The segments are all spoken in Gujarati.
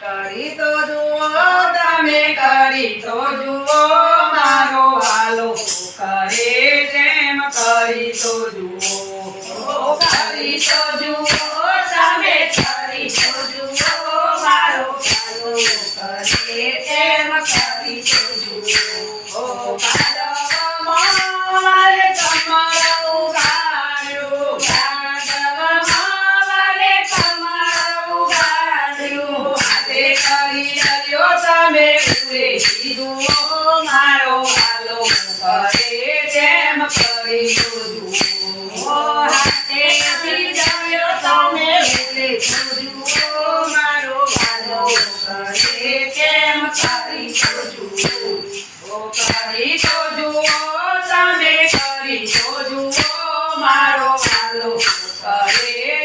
કરી તો જુઓ, તમે કરી તો જુઓ, મારો હાલો કરે જેમ કરી તો જુઓ. કરી તો જુઓ, તમે પાસે સીધો મારો આલો કરે તેમ કરી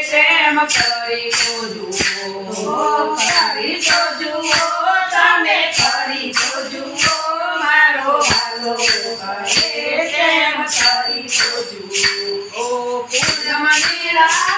પ્રેમ કરી તો જુઓ કરી તો જુઓ, તમે કરી તો મારો હાલો કરે પ્રેમ કરી તો જુઓ પૂજમ નિરા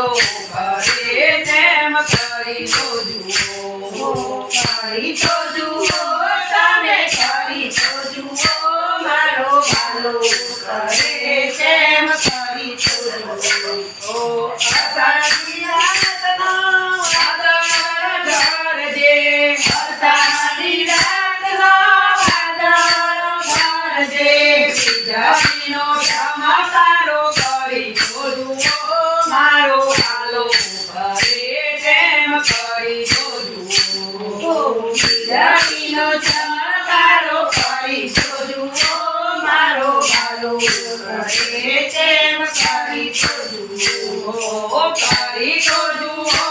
દો કરી તો કરી તો જુઓ કરી તો મારો ભાલો કરે જેમ કરી તો જુઓ ઓ અસાની રાતનો ધરજે અસાની રાતનો આદર કરી તો મારો આલો ભરે તેમ કરી જોજુઓ જમીનો ચમકારો કરી જોજુઓ મારો આલો ભરે તેમ કરી જોજુઓ કરી જોજુઓ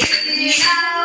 Krishna.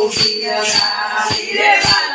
Govinda, Hare Hare.